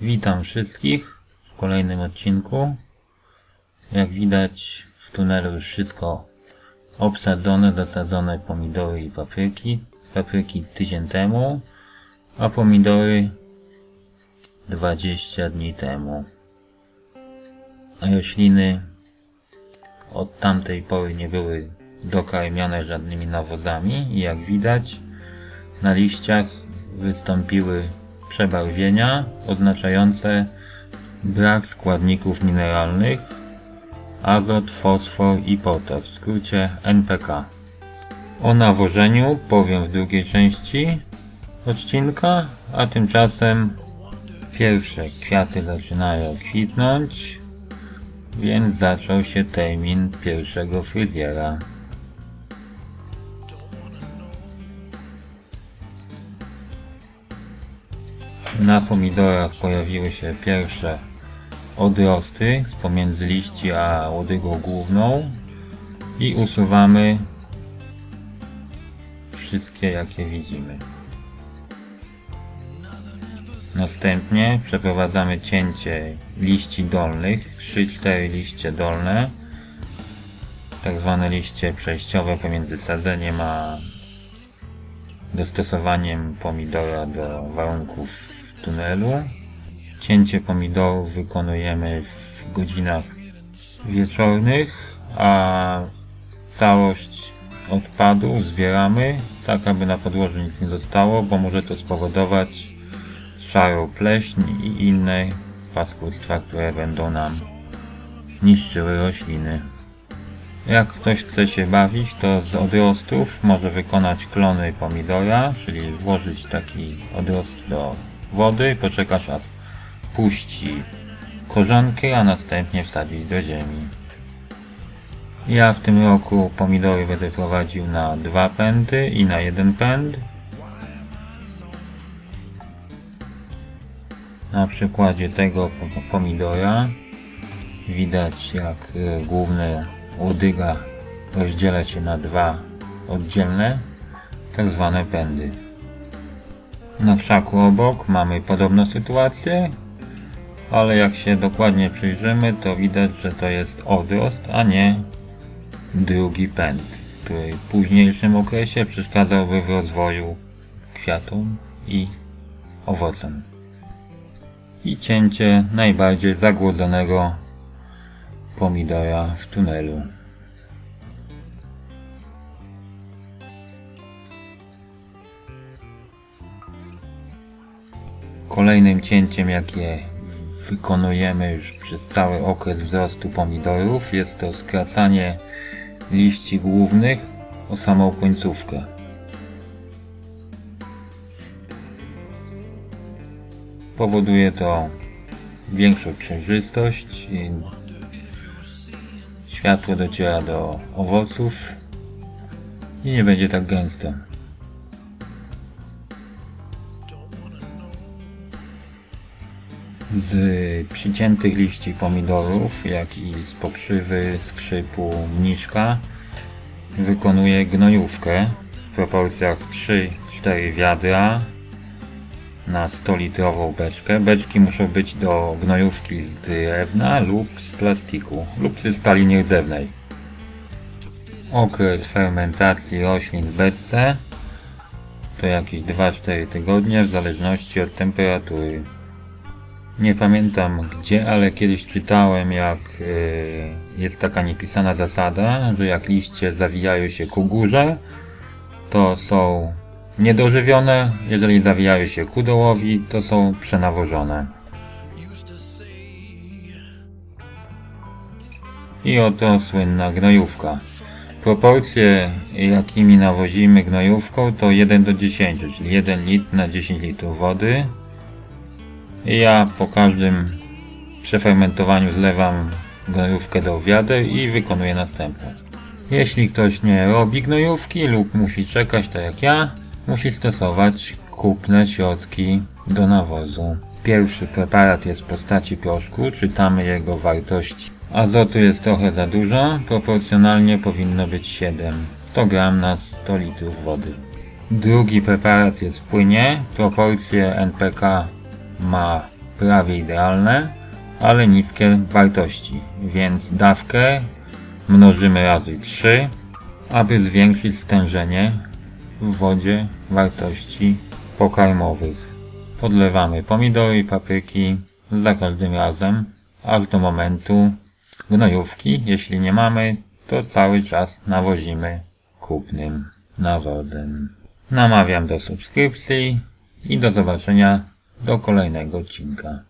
Witam wszystkich w kolejnym odcinku. Jak widać w tunelu już wszystko obsadzone, dosadzone pomidory i papryki. Papryki tydzień temu, a pomidory 20 dni temu. Rośliny od tamtej pory nie były dokarmione żadnymi nawozami i jak widać na liściach wystąpiły przebarwienia oznaczające brak składników mineralnych azot, fosfor i potas, w skrócie NPK. O nawożeniu powiem w drugiej części odcinka, a tymczasem pierwsze kwiaty zaczynają kwitnąć, więc zaczął się termin pierwszego fryzjera. Na pomidorach pojawiły się pierwsze odrosty pomiędzy liści a łodygą główną i usuwamy wszystkie jakie widzimy. Następnie przeprowadzamy cięcie liści dolnych, 3-4 liście dolne, tak zwane liście przejściowe pomiędzy sadzeniem a dostosowaniem pomidora do warunków tunelu. Cięcie pomidorów wykonujemy w godzinach wieczornych, a całość odpadów zbieramy, tak aby na podłożu nic nie zostało, bo może to spowodować szarą pleśń i inne paskudstwa, które będą nam niszczyły rośliny. Jak ktoś chce się bawić, to z odrostów może wykonać klony pomidora, czyli włożyć taki odrost do wody, poczekać aż puści korzonki, a następnie wsadzić do ziemi. Ja w tym roku pomidory będę prowadził na dwa pędy i na jeden pęd. Na przykładzie tego pomidora widać jak y, główne łodyga rozdziela się na dwa oddzielne, tak zwane pędy. Na krzaku obok mamy podobną sytuację, ale jak się dokładnie przyjrzymy, to widać, że to jest odrost, a nie drugi pęd, który w późniejszym okresie przeszkadzałby w rozwoju kwiatom i owocom. I cięcie najbardziej zagłodzonego pomidora w tunelu. Kolejnym cięciem, jakie wykonujemy już przez cały okres wzrostu pomidorów, jest to skracanie liści głównych o samą końcówkę. Powoduje to większą przejrzystość i światło dociera do owoców i nie będzie tak gęsto. Z przyciętych liści pomidorów, jak i z pokrzywy, skrzypu, mniszka wykonuję gnojówkę w proporcjach 3-4 wiadra na 100 litrową beczkę. Beczki muszą być do gnojówki z drewna lub z plastiku lub ze stali nierdzewnej. Okres fermentacji roślin w beczce to jakieś 2-4 tygodnie w zależności od temperatury. Nie pamiętam gdzie, ale kiedyś czytałem jak yy, jest taka niepisana zasada, że jak liście zawijają się ku górze, to są niedożywione, jeżeli zawijają się ku dołowi, to są przenawożone. I oto słynna gnojówka. Proporcje jakimi nawozimy gnojówką to 1 do 10, czyli 1 litr na 10 litrów wody. Ja po każdym przefermentowaniu zlewam gnojówkę do wiader i wykonuję następne. Jeśli ktoś nie robi gnojówki lub musi czekać tak jak ja, musi stosować kupne środki do nawozu. Pierwszy preparat jest w postaci proszku, czytamy jego wartości. Azotu jest trochę za dużo, proporcjonalnie powinno być 7. 100 gram na 100 litrów wody. Drugi preparat jest w płynie, proporcje NPK ma prawie idealne, ale niskie wartości, więc dawkę mnożymy razy 3, aby zwiększyć stężenie w wodzie wartości pokarmowych. Podlewamy pomidory i papryki za każdym razem, aż do momentu gnojówki. Jeśli nie mamy, to cały czas nawozimy kupnym nawozem. Namawiam do subskrypcji i do zobaczenia do kolejnego odcinka.